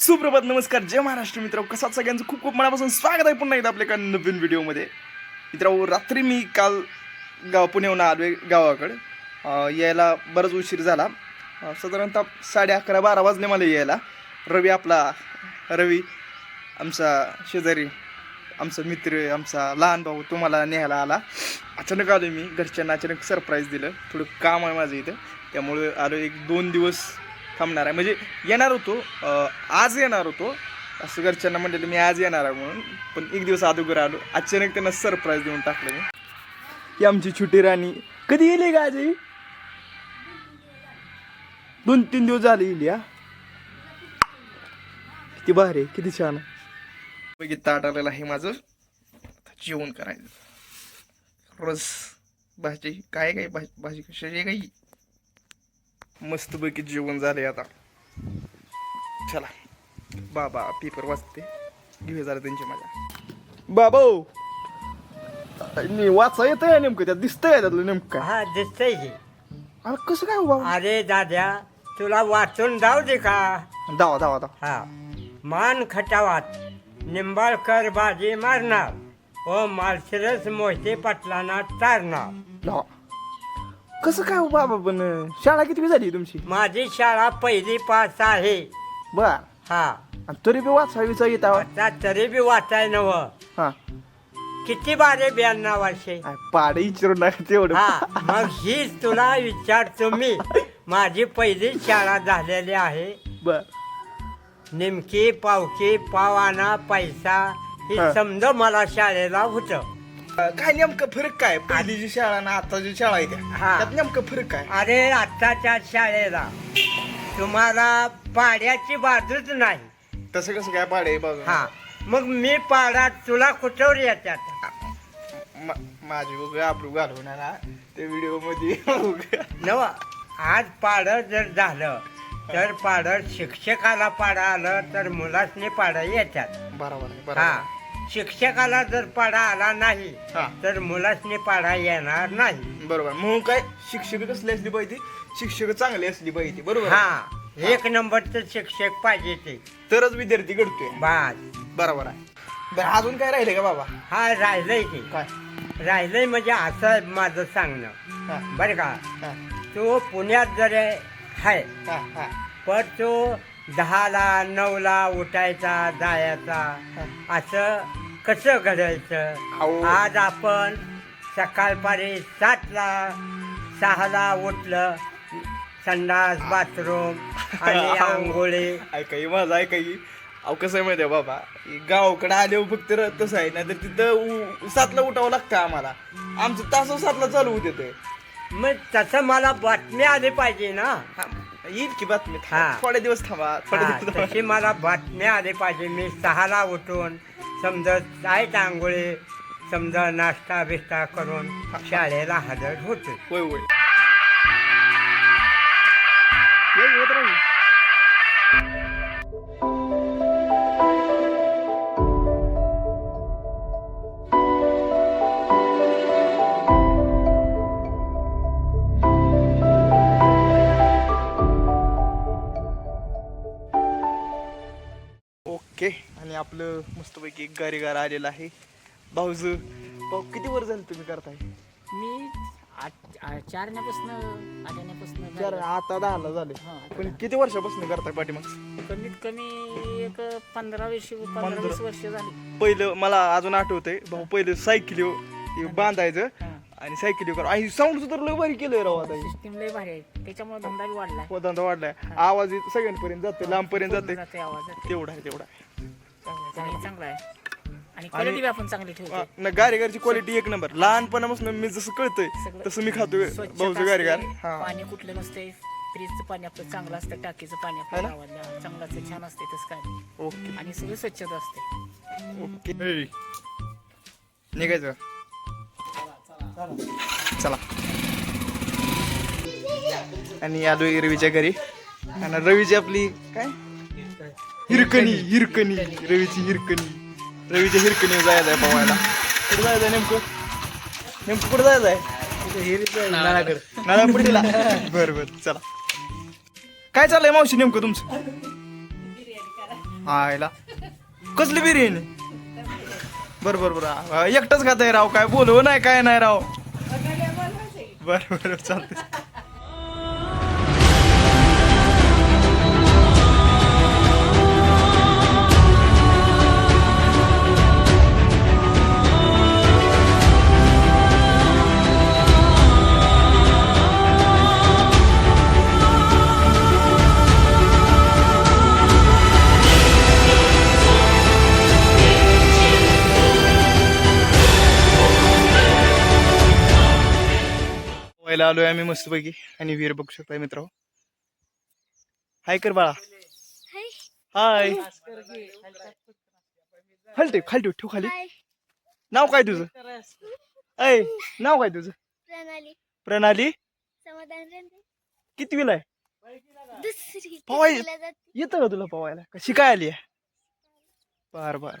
सुप्रभात नमस्कार. जय महाराष्ट्र मित्र कसा सगळ्यांचं? खूप खूप मनापासून स्वागत आहे पुन्हा एकदा आपल्या एका नवीन व्हिडिओमध्ये. मित्रांनो रात्री मी काल गाव पुण्याहून आलो आहे गावाकडं यायला बराच उशीर झाला. साधारणतः साडे अकरा बारा वाजले मला यायला. रवी आपला रवी आमचा शेजारी आमचा मित्र आमचा लहान भाऊ तुम्हाला न्यायला आला. अचानक आलो मी. घरच्यांना अचानक सरप्राईज दिलं. थोडं काम आहे माझं इथं. त्यामुळे आलो एक दोन दिवस थांबणार आहे. म्हणजे येणार होतो आज येणार होतो. असं घरच्यांना म्हणलेलं मी आज येणार आहे म्हणून. पण एक दिवस अगोदर आलो. अचानक त्यांना सरप्राईज देऊन टाकलं मी. ही आमची छोटी राणी. कधी येईल का आजही दोन तीन दिवस झाले येईल या. किती भारी आहे, किती छान पैकी ताट आलेलं आहे माझं. जेवण करायचं. रस भाजी काय काय भाजी भाजी कशाची काही मस्तपैकी जेवण झाले आता. चला. बाबा पेपर वाचते. घेऊया जरा त्यांची माझ्या बाबा वाचा येत आहे नेमकं त्यात दिसतंय त्यातलं नेमकं. हा दिसतंय की. अरे कसं काय हो बाबा? अरे दाद्या तुला वाचून जाऊ दे का? दावा दावा दावा. हा. मान खटावात. निंबाळकर बाजी मारणार. ओ मालशिरस मोहिते पाटलांना तारणार दावा कसं काय हो बाबा पण शाळा किती झाली तुमची? माझी शाळा पहिली पास आहे. बर. हा. आणि तरी बी वाचावीचा येत आवा आता तरी बी वाचाय नव. हा. किती बारे ब्याण्णव वर्षे पाडे विचारू नका तेवढं. हा. मग हीच तुला विचारतो मी. माझी पहिली शाळा झालेली आहे. बर. निमकी पावकी पावाना पैसा हे हा. समज मला शाळेला होत. काय नेमकं फरक काय? पहिलीची शाळा आणि आताची शाळा आहे हा. त्यात नेमकं फरक काय? अरे आत्ताच्या शाळेला तुम्हाला पाड्याची बाजूच नाही. तसं कसं काय पाडे बघा. हा. मग मी पाडा तुला कुठवर येतात मा- माझी उगा आपलं घालवणार ना ते व्हिडिओमध्ये उगा. नव आज पाडं जर झालं तर पाडं शिक्षकाला पाडा आलं तर मुलासने पाडा येतात बरोबर आहे बरोबर हा. आहे. शिक्षकाला जर पाडा आला नाही हा. तर मुलासने पाडा येणार नाही. बरोबर. म्हणून काय? शिक्षक कसली असली पाहिजे? शिक्षक चांगली असली पाहिजे. बरोबर? हा. एक नंबरचं शिक्षक पाहिजे ते. तरच विद्यार्थी घडतोय. बस. बरोबर आहे. बरं अजून काय राहिले का बाबा? हा राहिलंय की. काय? राहिलंय म्हणजे असं आहे माझं सांगणं. हा, बरं का? हा, तो पुण्यात जरी आहे हा, हा, पण तो दहाला नऊला उठायचा जायचा. असं कसं घडायचं. आज आपण सकाळपारी सातला सहाला उठलं संडास बाथरूम आणि आंघोळी. ऐका ही माझं ऐका ही अहो कसं आहे माहिती आहे बाबा? गावाकडे आले फक्त तसं आहे नाहीतर तिथं उ- सातला उठावं लागतं आम्हाला. आमचं तास सातला चालू होते ते. मग तसं मला बातमी आली पाहिजे ना? येईल की बातमी. थांबा. थोडे दिवस थांबा थोडे दिवस मला बातमी आली पाहिजे. मी सहाला उठून समजा आहेत आंघोळी समजा नाश्ता बिस्ता करून शाळेला हजर होते होय होय. मस्तपैकी एक गारी गार आलेलं आहे. भाऊज भाऊ किती वर झालं तुम्ही करताय? मी चारण्यापासून चार आता दहाला झाले. हा, पण दहा. किती वर्षापासून करताय पाठीमाग? कमीत कमी एक पंधरा वीस पंधरा. वीस वर्ष झाली. पहिलं मला अजून आठवतंय भाऊ पहिलं सायकली बांधायचं हा. आणि सायकली कर. आई साऊंड सुद्धा लय भारी केलंय राव आता सिस्टीम लय भारी आहे. त्याच्यामुळे धंदा बी वाढलाय. पदांत वाढलाय. आवाज येत सगळ्यांपर्यंत जाते लांबपर्यंत पूर्ण जाते जाते आवाज. तेवढा आहे तेवढा आहे. चांगलं आहे, चांगलं आहे. आणि क्वालिटी आपण चांगली ठेवतो. न गारेगारची क्वालिटी एक नंबर लहानपणापासून मी जसं कळतंय सगळं तसं मी खातोय स्वच्छता भाऊचं गारेगार. असते, हा. पाणी कुठलं नसते फ्रीजचं पाणी आपलं चांगलं असतं टाकीचं पाणी? गावातलं. चांगलं असतं छान असते तसं काय. ओके. आणि सगळी स्वच्छता असते. ओके. निघायचं. चला. आणि आलोय रवीच्या घरी. आणि रवीची आपली काय? हिरकणी हिरकणी. रवीची हिरकणी. रवीच्या हिरकणी जायचं आहे पवायला कुठं जायचं आहे नेमकं? नेमकं कुठं जायचं आहे नाळापुडीला बरं बरं चला. काय चाललंय मावशी नेमकं तुमचं? आयला. कसली बिर्याणी? बर बर बर. एकटंच खात आहे राव काय बोलव नाही काय नाही राव. बर बर चालते व्हायला आलोय आम्ही मस्तपैकी आणि वीर बघू शकताय मित्र हाय कर बाळा हाय खाली ठेव खाली. ठेव ठेव खाली नाव काय तुझं? ऐ नाव काय तुझं? प्रणाली. प्रणाली? किती आहे? जाते. येतं का तुला पवायला? का शिकाय आली आहे? बर बर.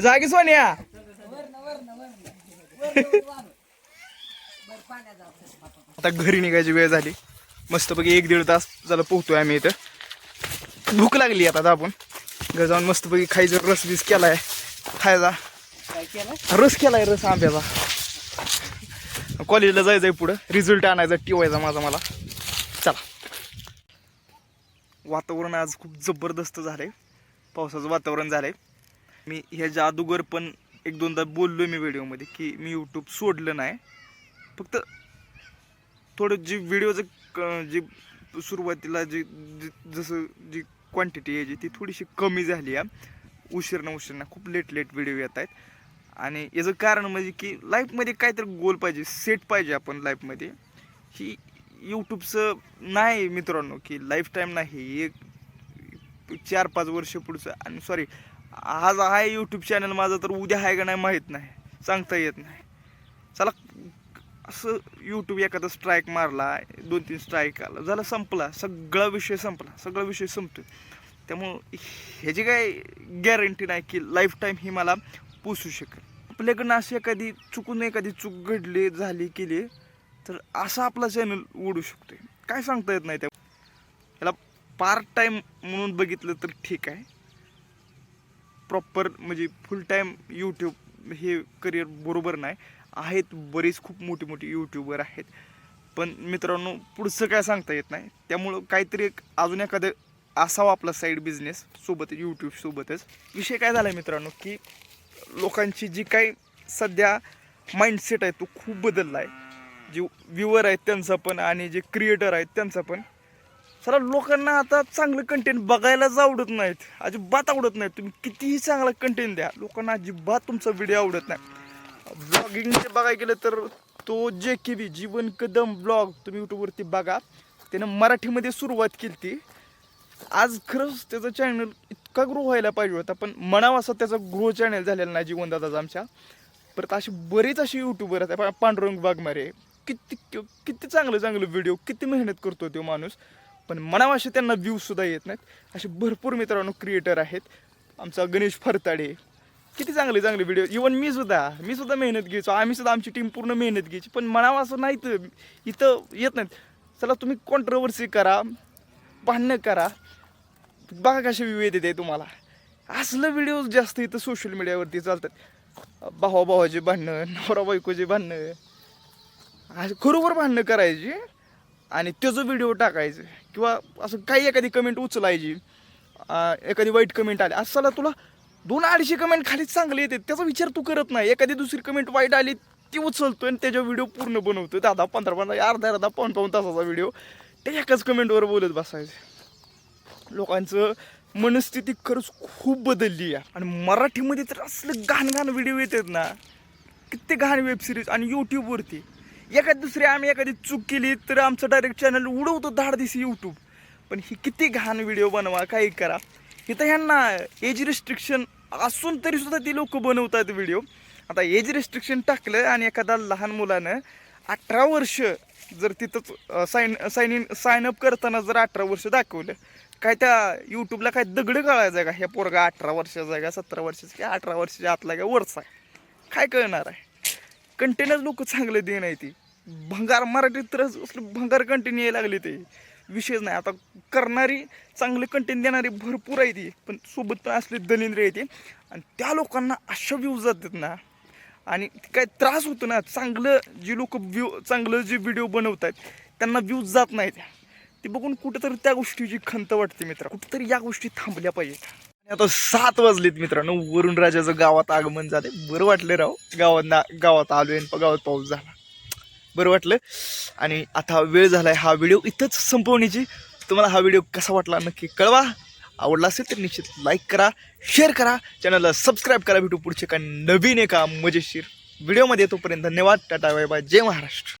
जागी सोन्या. आता घरी निघायची वेळ झाली. मस्तपैकी एक दीड तास झालं पोहतोय आम्ही इथं. भूक लागली आता आपण. घर जाऊन मस्तपैकी खायचं रस बीस केलाय. खायचा रस केलाय रस आंब्याचा. कॉलेजला जायचंय पुढं. रिझल्ट आणायचा टिवायचा माझा मला. चला. वातावरण आज खूप जबरदस्त झालंय. पावसाचं वातावरण झालंय. मी ह्याच्या अगोदर पण एक दोनदा बोललो मी व्हिडिओमध्ये की मी यूट्यूब सोडलं नाही. फक्त थोडं जी व्हिडिओचं क- जी सुरुवातीला जी जी- जसं जी क्वांटिटी आहे जी ती थोडीशी कमी झाली आहे. उशीरनं उशीरनं खूप लेट लेट व्हिडिओ येत आहेत. आणि याचं कारण म्हणजे की लाईफमध्ये काहीतरी गोल पाहिजे सेट पाहिजे आपण लाईफमध्ये ही यूट्यूबचं नाही मित्रांनो की लाईफ टाईम नाही एक चार पाच वर्ष पुढचं आणि सॉरी आज आहे यूट्यूब चॅनल माझं तर उद्या आहे का नाही माहीत नाही. सांगता येत नाही. चला असं यूट्यूब एखादा स्ट्राईक मारला दोन तीन स्ट्राईक आला झाला संपला. सगळा विषय संपला सगळा विषय संपतो त्यामुळं ह्याची काय गॅरंटी नाही की लाईफ टाईम ही मला पोचू शकेल. आपल्याकडनं अशी एखादी चुकून एखादी चूक घडली झाली केली तर असा आपला चॅनल उडू शकतो काय सांगता येत नाही त्या. याला पार्ट टाईम म्हणून बघितलं तर ठीक आहे. प्रॉपर म्हणजे फुल टाईम यूट्यूब हे करिअर बरोबर नाही. आहेत बरेच खूप मोठी मोठी यूट्यूबर आहेत. पण मित्रांनो पुढचं काय सांगता येत नाही. त्यामुळं काहीतरी एक अजून एखादं असावा आपला साईड बिझनेस सोबत यूट्यूबसोबतच विषय काय झाला आहे मित्रांनो की लोकांची जी काही सध्या माइंडसेट आहे तो खूप बदलला आहे जे व्ह्युअर आहेत त्यांचा पण आणि जे क्रिएटर आहेत त्यांचा पण. चला लोकांना आता चांगलं कंटेंट बघायलाच आवडत नाहीत. अजिबात आवडत नाहीत. तुम्ही कितीही चांगला कंटेंट द्या लोकांना अजिबात तुमचा व्हिडिओ आवडत नाही. ब्लॉगिंगचे बघायला गेलं तर तो जे के बी जीवन कदम ब्लॉग तुम्ही यूट्यूबवरती बघा. त्यानं मराठीमध्ये सुरुवात केली ती आज खरंच त्याचं चॅनल इतका ग्रो व्हायला पाहिजे होता पण म्हणावा असं त्याचा ग्रो चॅनल झालेला नाही जीवनदादाचा आमच्या. परत अशी बरीच अशी यूट्यूबर आहेत पांडुरंग बागमारे किती किती चांगलं चांगलं व्हिडिओ किती मेहनत करतो तो माणूस. पण मनावाशी असे त्यांना व्ह्यूजसुद्धा येत नाहीत. असे भरपूर मित्रांनो क्रिएटर आहेत. आमचा गणेश फरताडे. किती चांगले चांगले व्हिडिओ इवन मी सुद्धा मी सुद्धा मेहनत घ्यायचो. आम्ही सुद्धा आमची टीम पूर्ण मेहनत घ्यायची. पण म्हणावं असं नाही तर इथं येत नाहीत. चला तुम्ही कॉन्ट्रवर्सी करा. भांडणं करा. बघा कसे व्ह्यू येते तुम्हाला. असलं व्हिडिओज जास्त इथं सोशल मीडियावरती चालतात. भावा भावाचे भांडणं नवरा बायकोचे भांडणं. असे खरोखर भांडणं करायची आणि त्याचं व्हिडिओ टाकायचं. किंवा असं काही एखादी कमेंट उचलायची एखादी वाईट कमेंट आली असं तुला दोन अडीचशे कमेंट खाली चांगले येते त्याचा विचार तू करत नाही. एखादी दुसरी कमेंट वाईट आली ती उचलतो आणि त्याच्या व्हिडिओ पूर्ण बनवतो दहा दहा पंधरा पंधरा अर्धा अर्धा पाऊन पाऊन तासाचा व्हिडिओ ते एकाच कमेंटवर बोलत बसायचं. लोकांचं मनस्थिती खरंच खूप बदलली आहे. आणि मराठीमध्ये तर असलं घाण घाण व्हिडिओ येतात ना किती घाण वेबसिरीज आणि यूट्यूबवरती एखादी दुसरी आम्ही एखादी चूक केली तर आमचं डायरेक्ट चॅनल उडवतो धाड दिसी यूट्यूब पण ही किती घाण व्हिडिओ बनवा काही करा. इथं ह्यांना एज रिस्ट्रिक्शन असून तरी सुद्धा ती लोक बनवतात व्हिडिओ आता एज रिस्ट्रिक्शन टाकलं आणि एखादा लहान मुलानं अठरा वर्ष जर तिथं sign sign in sign up करताना जर अठरा वर्ष दाखवलं काय त्या यूट्यूबला काय दगड कळायचं आहे का? ह्या पोरगा अठरा वर्षाचा आहे का सतरा वर्षाचा की अठरा वर्षाच्या आतला काय वरचा आहे? काय कळणार आहे? कंटेनच लोक चांगले देण आहे ती. भंगार मराठीत तर असलं भंगार कंटेंट यायला लागले ते. विषयच नाही. आता करणारी चांगले कंटेंट देणारी भरपूर आहे ती. पण सोबत पण असले दलिंद्र येते आणि त्या लोकांना अशा व्ह्यूज जातात ना. आणि काय त्रास होतो ना. चांगलं जी लोक व्ह्यू चांगलं जे व्हिडिओ बनवत आहेत त्यांना व्ह्यूज जात नाहीत. ते बघून कुठेतरी त्या गोष्टीची खंत वाटते मित्र. कुठेतरी या गोष्टी थांबल्या पाहिजेत. आणि आता सात वाजलेत मित्रांनो. वरुण राजाचं गावात आगमन झाले बरं वाटलं राव. गावात ना गावात आलो आहे गावात पाऊस झाला. बरं वाटलं. आणि आता वेळ झाला आहे हा व्हिडिओ इथंच संपवण्याची. तुम्हाला हा व्हिडिओ कसा वाटला नक्की कळवा. आवडला असेल तर निश्चित लाईक करा शेअर करा. चॅनलला सबस्क्राईब करा भेटू पुढचे काय नवीन एका मजेशीर व्हिडिओमध्ये. तोपर्यंत धन्यवाद. Tata bye bye. जय महाराष्ट्र.